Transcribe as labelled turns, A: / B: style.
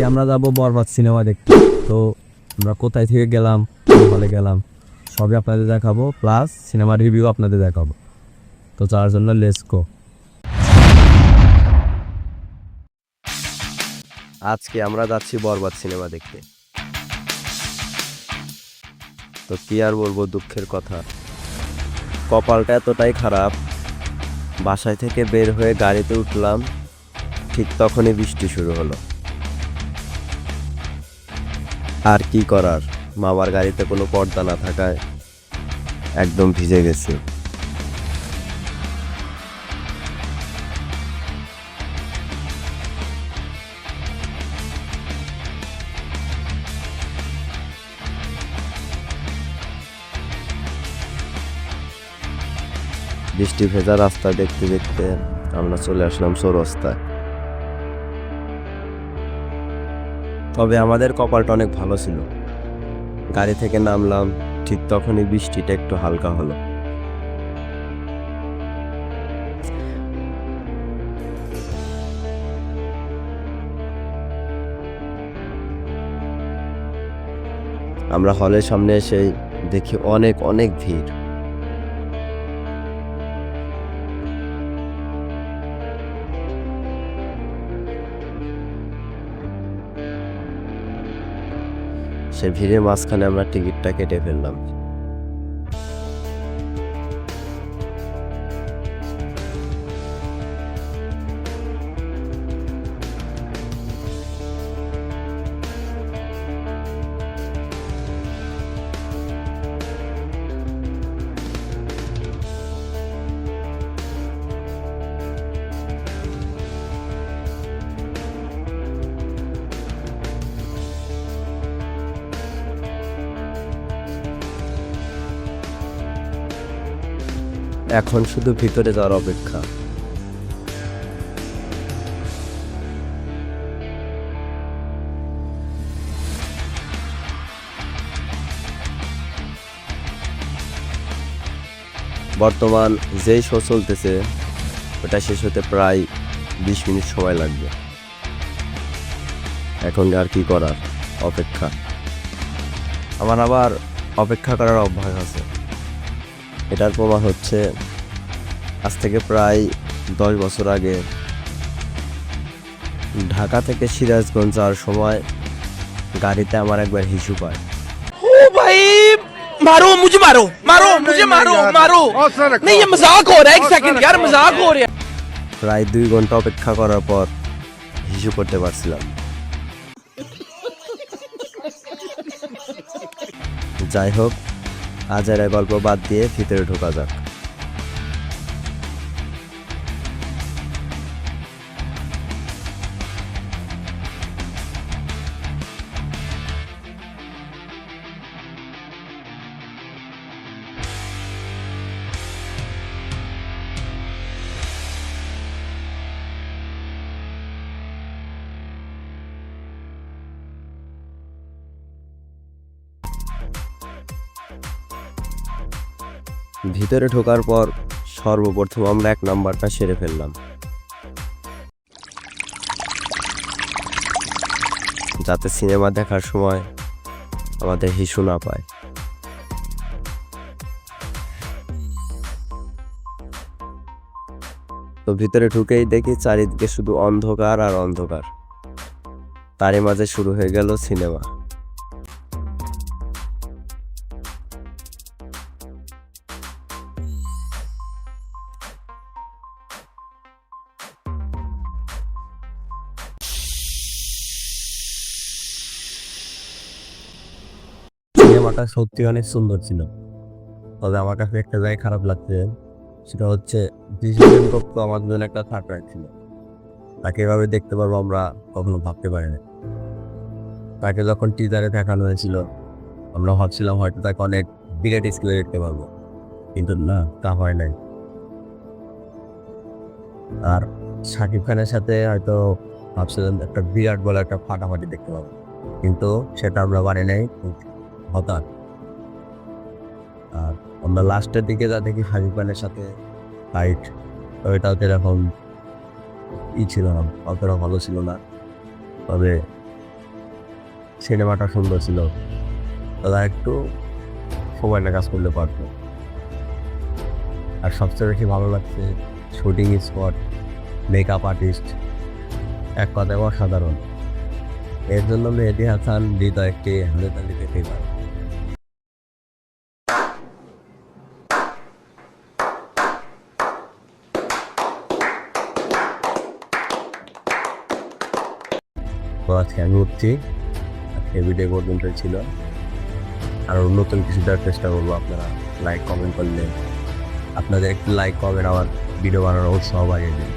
A: আজকে আমরা যাব বরবাদ সিনেমা দেখতে। তো আমরা কোথায় থেকে গেলাম? হলে গেলাম? সবই আপনাদের দেখাবো, প্লাস সিনেমার রিভিউ আপনাদের দেখাবো। তো তার জন্য লেসকো
B: আজকে আমরা যাচ্ছি বরবাদ সিনেমা দেখতে। তো কি আর বলব দুঃখের কথা। কপালটা এতটাই খারাপ, বাসায় থেকে বের হয়ে গাড়িতে উঠলাম, ঠিক তখনই বৃষ্টি শুরু হলো। আর কি করার? মামার গাড়িতে কোনো পর্দা না থাকায় একদম ভিজে গেছে। বৃষ্টি ভেজা রাস্তা দেখতে দেখতে আমরা চলে আসলাম চৌরাস্তায় আমাদের কপালটা অনেক ভালো ছিল। গাড়ি থেকে নামলাম, ঠিক তখনই বৃষ্টিটা একটু হালকা হলো। আমরা হলের সামনে এসে দেখি অনেক অনেক ভিড়। সে ভিড়ের মাঝখানে আমরা টিকিটটা কেটে ফেললাম। এখন শুধু ভিতরে যাওয়ার অপেক্ষা। বর্তমান যেই শো চলতেছে, ওটা শেষ হতে প্রায় বিশ মিনিট সময় লাগবে। এখন আর কি করার? অপেক্ষা। আমার আবার অপেক্ষা করার অভ্যাস আছে। এটার প্রমাণ হচ্ছে আজ থেকে প্রায় দশ বছর আগে ঢাকা থেকে সিরাজগঞ্জ যাওয়ার সময় গাড়িতে আমার একবার হিসু পায়
C: ओ भाई मारो मुझे मारो मारो मुझे मारो मारो नहीं ये मजाक हो रहा है एक सेकंड यार मजाक हो रहा है
B: প্রায় দুই ঘন্টা অপেক্ষা করার পর হিসু করতে পারছিলাম যাই হোক আজারের গল্প বাদ দিয়ে ভিতরে ঢোকা যাক। ভিতরে ঢোকার পর সর্বপ্রথম আমরা এক নাম্বারটা সেরে ফেললাম। যাতে সিনেমা দেখার সময় আমাদের হিসু না পায়। তো ভিতরে ঢুকেই দেখি চারিদিকে শুধু অন্ধকার আর অন্ধকার। তারই মাঝে শুরু হয়ে গেল সিনেমা।
A: সিনেমাটা সত্যি অনেক সুন্দর ছিল। তবে আমার কাছে একটা জায়গায় খারাপ লাগছে, সেটা হচ্ছে ডিসিশন করতো আমার জন্য একটা সারপ্রাইজ ছিল। তাকে এভাবে দেখতে পারব আমরা কখনো ভাবতে পারি না তাকে যখন টিজারে দেখানো হয়েছিল, আমরা ভাবছিলাম হয়তো তাকে অনেক বিরাট স্কেলে দেখতে পারব। কিন্তু না, তা হয় নাই। আর শাকিব খানের সাথে হয়তো ভাবছিলাম একটা বিরাট বলে একটা ফাটাফাটি দেখতে পাবো। কিন্তু সেটা আমরা পারি নাই। হতাশ। আর আমরা লাস্টের দিকে যা দেখি শাকিব খানের সাথে ফাইট ওইটাও এরকম ই ছিল না, অতটা ভালো ছিল না। তবে
B: সিনেমাটা সুন্দর ছিল। তারা একটু সময়টা কাজ করলে পারতো। আর সবচেয়ে বেশি ভালো লাগছে শুটিং স্পট মেকআপ আর্টিস্ট এক কথায় অসাধারণ। এর জন্য মেহেদি হাসান হৃদয়কে হাজাতালি পেতে পারে। তো আমি উঠছি আজকে ভিডিও পর্যন্ত ছিল। আর নতুন কিছু দেওয়ার চেষ্টা করব আপনারা। লাইক কমেন্ট করলে। আপনাদের একটু লাইক কমেন্ট আমার ভিডিও বানানোর উৎসাহ বাড়িয়ে দিন।